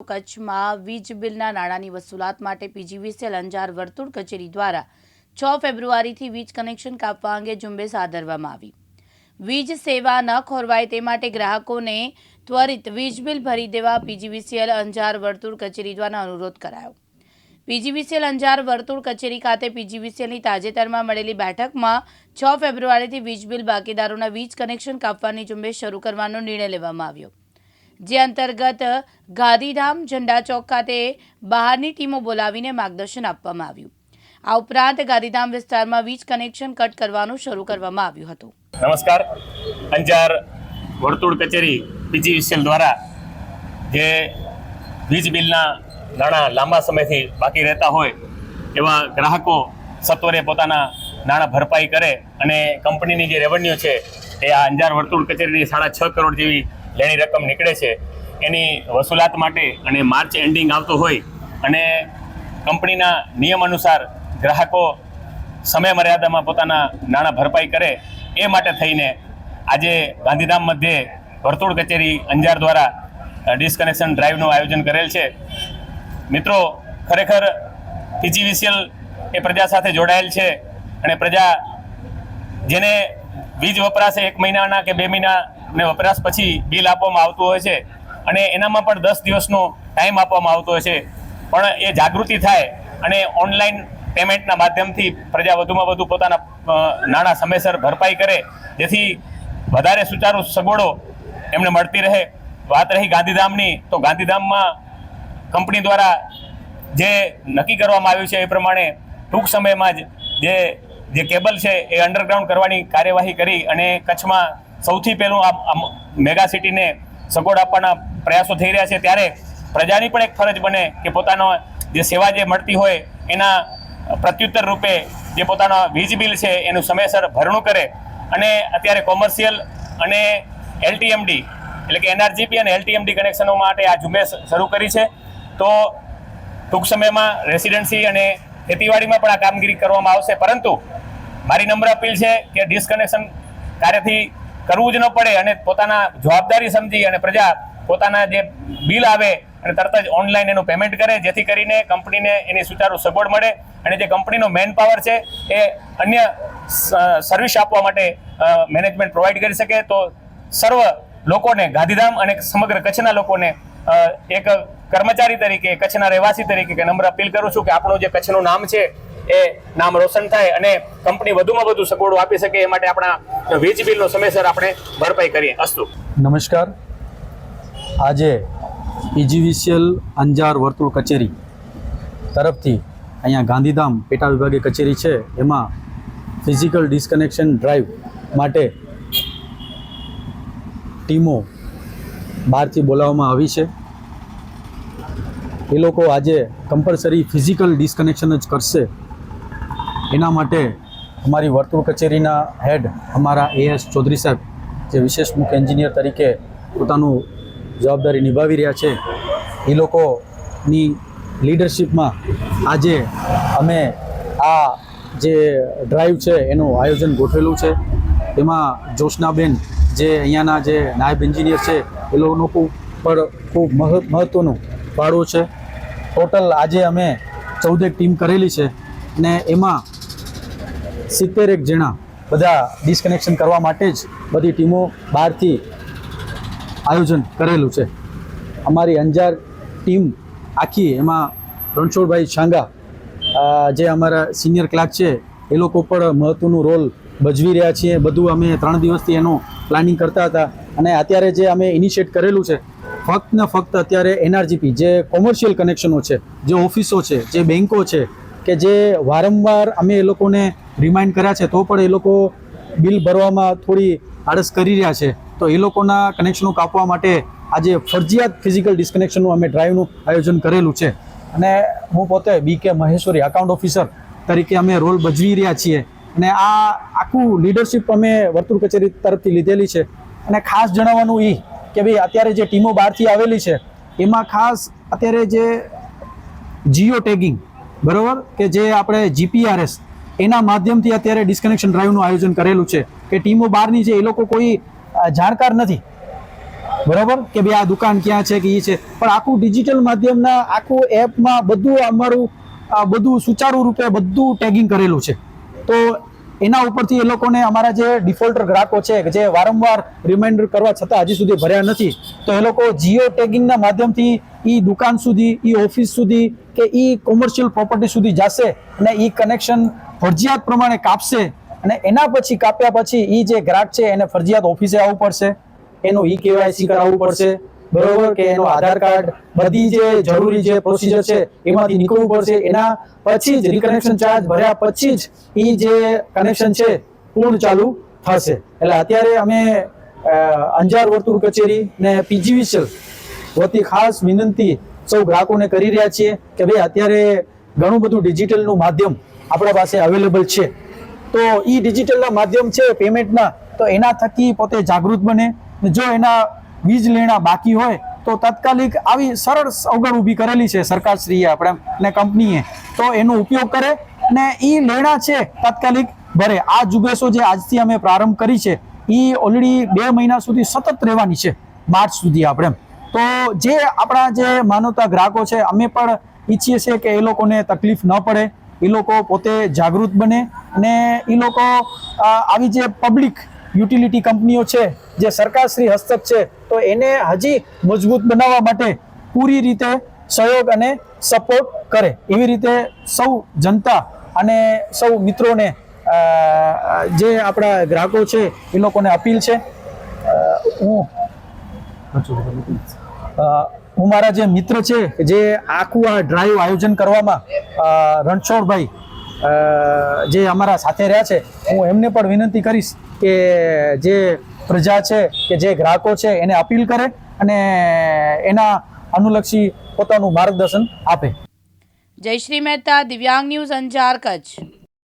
કચ્છમાં વીજ બિલના નાણાંની વસૂલાત માટે પીજીવીસીએલ અંજાર વર્તુળ કચેરી દ્વારા છ ફેબ્રુઆરીથી વીજ કનેક્શન કાપવા અંગે ઝુંબેશ આદરવામાં આવી. વીજ સેવા ન ખોરવાય તે માટે ગ્રાહકોને ત્વરિત વીજ બિલ ભરી દેવા પીજીવીસીએલ અંજાર વર્તુળ કચેરી દ્વારા અનુરોધ કરાયો. પીજીવીસીએલ અંજાર વર્તુળ કચેરી ખાતે પીજીવીસીએલની તાજેતરમાં મળેલી બેઠકમાં છ ફેબ્રુઆરીથી વીજ બિલ બાકીદારોના વીજ કનેક્શન કાપવાની ઝુંબેશ શરૂ કરવાનો નિર્ણય લેવામાં આવ્યો. જે અંતર્ગત ગાંધીધામ ઝંડા ચોક ખાતે બહારની ટીમો બોલાવીને માર્ગદર્શન આપવામાં આવ્યું. આ ઉપરાંત ગાંધીધામ વિસ્તારમાં વીજ કનેક્શન કટ કરવાનું શરૂ કરવામાં આવ્યું હતું. નમસ્કાર. અંજાર વર્તુળ કચેરી પીજીવીસીએલ દ્વારા જે વીજ બિલના નાણાં લાંબા સમયથી બાકી રહેતા હોય એવા ગ્રાહકો સત્વરે પોતાના નાણાં ભરપાઈ કરે અને કંપનીની જે રેવન્યુ છે એ આ અંજાર વર્તુળ કચેરીની સાડા છ કરોડ જેવી લેણી રકમ નીકળે છે, એની વસૂલાત માટે અને માર્ચ એન્ડિંગ આવતો હોય અને કંપનીના નિયમ અનુસાર ગ્રાહકો સમય મર્યાદામાં પોતાના નાણાં ભરપાઈ કરે, એ માટે થઈને આજે ગાંધીધામ મધ્યે વર્તુળ કચેરી અંજાર દ્વારા ડિસ્કનેક્શન ડ્રાઈવનું આયોજન કરેલ છે. મિત્રો, ખરેખર પીજીવીસીએલ એ પ્રજા સાથે જોડાયેલ છે અને પ્રજા જેને વીજ વપરાશે એક મહિનાના કે બે મહિનાને વપરાશ પછી બિલ આપવામાં આવતું હોય છે અને એનામાં પણ દસ દિવસનો ટાઈમ આપવામાં આવતો હોય છે. પણ એ જાગૃતિ થાય અને ઓનલાઈન પેમેન્ટના માધ્યમથી પ્રજા વધુમાં વધુ પોતાના નાણાં સમયસર ભરપાઈ કરે, જેથી વધારે સુચારુ સગવડો એમને મળતી રહે. વાત રહી ગાંધીધામની, તો ગાંધીધામમાં કંપની દ્વારા જે નક્કી કરવામાં આવ્યું છે એ પ્રમાણે ટૂંક સમયમાં જ જે જે કેબલ છે એ અંડરગ્રાઉન્ડ કરવાની કાર્યવાહી કરી અને કચ્છમાં સૌથી પહેલું આ મેગા સિટીને સગવડ આપવાના પ્રયાસો થઈ રહ્યા છે. ત્યારે પ્રજાની પણ એક ફરજ બને કે પોતાનો જે સેવા જે મળતી હોય, એના પ્રત્યુત્તર રૂપે જે પોતાના વીજ બિલ છે, એનું સમયસર ભરણું કરે. અને અત્યારે કોમર્શિયલ અને એલટીએમડી, એટલે કે એનઆરજીપી અને એલટીએમડી કનેક્શનો માટે આ ઝુંબેશ શરૂ કરી છે. તો ટૂંક સમયમાં રેસિડેન્સી અને ખેતીવાડીમાં પણ આ કામગીરી કરવામાં આવશે. પરંતુ મારી નમ્ર અપીલ છે કે ડિસ્કનેક્શન કાર્યથી કરવું જ ન પડે અને પોતાના જવાબદારી સમજી અને પ્રજા પોતાના જે બિલ આવે અને તરત જ ઓનલાઈન એનું પેમેન્ટ કરે, જેથી કરીને કંપનીને એની સુચારુ સગવડ મળે અને જે કંપનીનો મેન પાવર છે એ અન્ય સર્વિસ આપવા માટે મેનેજમેન્ટ પ્રોવાઈડ કરી શકે. તો સર્વ લોકોને, ગાંધીધામ અને સમગ્ર કચ્છના લોકોને એક કર્મચારી તરીકે, કચ્છના રહેવાસી તરીકે નમ્ર અપીલ કરું છું કે આપણું જે કચ્છનું નામ છે એ નામ રોશન થાય અને કંપની વધુમાં વધુ સગવડો આપી શકે એ માટે આપણા વીજ બિલનો સમયસર આપણે ભરપાઈ કરીએ. અસ્તુ. નમસ્કાર. આજે પીજીવીસીએલ અંજાર વર્તુળ કચેરી તરફથી અહીંયા ગાંધીધામ પેટા વિભાગીય કચેરી છે. એમાં ફિઝિકલ ડિસ્કનેક્શન ડ્રાઈવ માટે ટીમો બહારથી બોલાવવામાં આવી છે. એ લોકો આજે કમ્પલસરી ફિઝિકલ ડિસ્કનેક્શન જ કરશે. એના માટે અમારી વર્તુળ કચેરીના હેડ અમારા એએસ ચૌધરી સાહેબ, જે વિશેષ મુખ્ય એન્જિનિયર તરીકે પોતાનું જવાબદારી નિભાવી રહ્યા છે, એ લોકોની લીડરશિપમાં આજે અમે આ જે ડ્રાઈવ છે એનું આયોજન ગોઠવેલું છે. એમાં જોશનાબેન, જે અહીંયાના જે નાયબ એન્જિનિયર છે, એ લોકોનો પણ ખૂબ મહ- મહત્ત્વનું ફાળો છે. ટોટલ આજે અમે ચૌદેક ટીમ કરેલી છે ને એમાં સિત્તેર એક જણા બધા ડિસકનેક્શન કરવા માટે જ બધી ટીમો બહારથી આયોજન કરેલું છે. અમારી અંજાર ટીમ આખી, એમાં રણછોડભાઈ છાંગા જે અમારા સિનિયર ક્લાર્ક છે, એ લોકો પણ મહત્ત્વનું રોલ ભજવી રહ્યા છીએ. બધું અમે ત્રણ દિવસથી એનું પ્લાનિંગ કરતા હતા અને અત્યારે જે અમે ઇનિશિયેટ કરેલું છે, ફક્ત ને ફક્ત અત્યારે એનઆરજીપી જે કોમર્શિયલ કનેક્શનો છે, જે ઓફિસો છે, જે બેન્કો છે કે જે વારંવાર અમે એ લોકોને રિમાઇન્ડ કર્યા છે, તો પણ એ લોકો બિલ ભરવામાં થોડી આળસ કરી રહ્યા છે. તો એ લોકોના કનેક્શનો કાપવા માટે આજે ફરજિયાત ફિઝિકલ ડિસ્કનેક્શનનું અમે ડ્રાઈવનું આયોજન કરેલું છે. અને હું પોતે બી કે મહેશ્વરી અકાઉન્ટ ઓફિસર તરીકે અમે રોલ ભજવી રહ્યા છીએ. અને આ આખું લીડરશિપ અમે વર્તુળ કચેરી તરફથી લીધેલી છે. અને ખાસ જણાવવાનું એ કે ભાઈ અત્યારે જે ટીમો બહારથી આવેલી છે, એમાં ખાસ અત્યારે જે જીઓ ટેગિંગ બરાબર? કે જે આપણે જીપીઆરએસ એના માધ્યમથી અત્યારે ડિસ્કનેક્શન ડ્રાઈવનું આયોજન કરેલું છે. કે ટીમો બહારની છે, એ લોકો કોઈ જાણકાર નથી. બરાબર? કે ભાઈ આ દુકાન ક્યાં છે, કે એ છે. પણ આખું ડિજિટલ માધ્યમના, આખું એપમાં બધું અમારું બધું સુચારુ રૂપે બધું ટેગિંગ કરેલું છે. તો એના ઉપરથી એ લોકોને અમારા જે ડિફોલ્ટર ગ્રાહકો છે, જે વારંવાર રિમાઇન્ડર કરવા છતાં હજી સુધી ભર્યા નથી, તો એ લોકો જીઓ ટેગિંગના માધ્યમથી એ દુકાન સુધી એ ઓફિસ સુધી કે એ કોમર્શિયલ પ્રોપર્ટી સુધી જશે અને એ કનેક્શન ફરજિયાત પ્રમાણે કાપશે અને એના પછી કાપ્યા પછી એ જે ગ્રાહક છે એને ફરજિયાત ઓફિસે આવવું પડશે. એનું ઈ કેવાયસી કરાવવું પડશે. બરોબર કે એનો આધાર કાર્ડ બધી જે જરૂરી જે પ્રોસિજર છે, એમાંથી નીકળવું પડશે. એના પછી જ રિકનેક્શન ચાર્જ ભર્યા પછી જ એ જે કનેક્શન છે, પૂર્ણ ચાલુ થશે. એટલે અત્યારે અમે અંજાર વર્તુળ કચેરી ને પીજીવીસીએલ વતી ખાસ વિનંતી સૌ ગ્રાહકોને કરી રહ્યા છીએ કે ભાઈ અત્યારે ઘણું બધું ડિજિટલનું માધ્યમ આપણા પાસે અવેલેબલ છે. તો એ ડિજિટલના માધ્યમ છે પેમેન્ટના તો એના થકી પોતે જાગૃત બને. જો એના વીજ લેણા બાકી હોય તો તાત્કાલિક આવી સરળ અવગણ ઊભી કરેલી છે સરકારશ્રીએ આપણે ને કંપનીએ. તો એનો ઉપયોગ કરે અને એ લેણા છે તાત્કાલિક ભરે. આ ઝુંબેશો જે આજથી અમે પ્રારંભ કરી છે એ ઓલરેડી બે મહિના સુધી સતત રહેવાની છે, માર્ચ સુધી આપણે. તો જે આપણા જે માનવતા ગ્રાહકો છે, અમે પણ ઈચ્છીએ છીએ કે એ લોકોને તકલીફ ન પડે, એ લોકો પોતે જાગૃત બને અને એ લોકો આવી જે પબ્લિક યુટિલિટી કંપનીઓ છે, જે સરકારશ્રી હસ્તક છે તો એને હજી મજબૂત બનાવવા માટે પૂરી રીતે સહયોગ અને સપોર્ટ કરે. એવી રીતે સૌ જનતા અને સૌ મિત્રોને જે આપણા ગ્રાહકો છે, એ લોકોને અપીલ છે. હું હું મારા જે મિત્ર છે, જે આખું આ ડ્રાઈવ આયોજન કરવામાં રણછોડભાઈ જે અમારા સાથે રહ્યા છે, હું એમને પણ વિનંતી કરીશ કે જે પ્રજા છે કે જે ગ્રાહકો છે એને અપીલ કરે અને એના અનુલક્ષી પોતાનું માર્ગદર્શન આપે. જયશ્રી મહેતા, દિવ્યાંગ ન્યૂઝ અંજાર કચ્છ.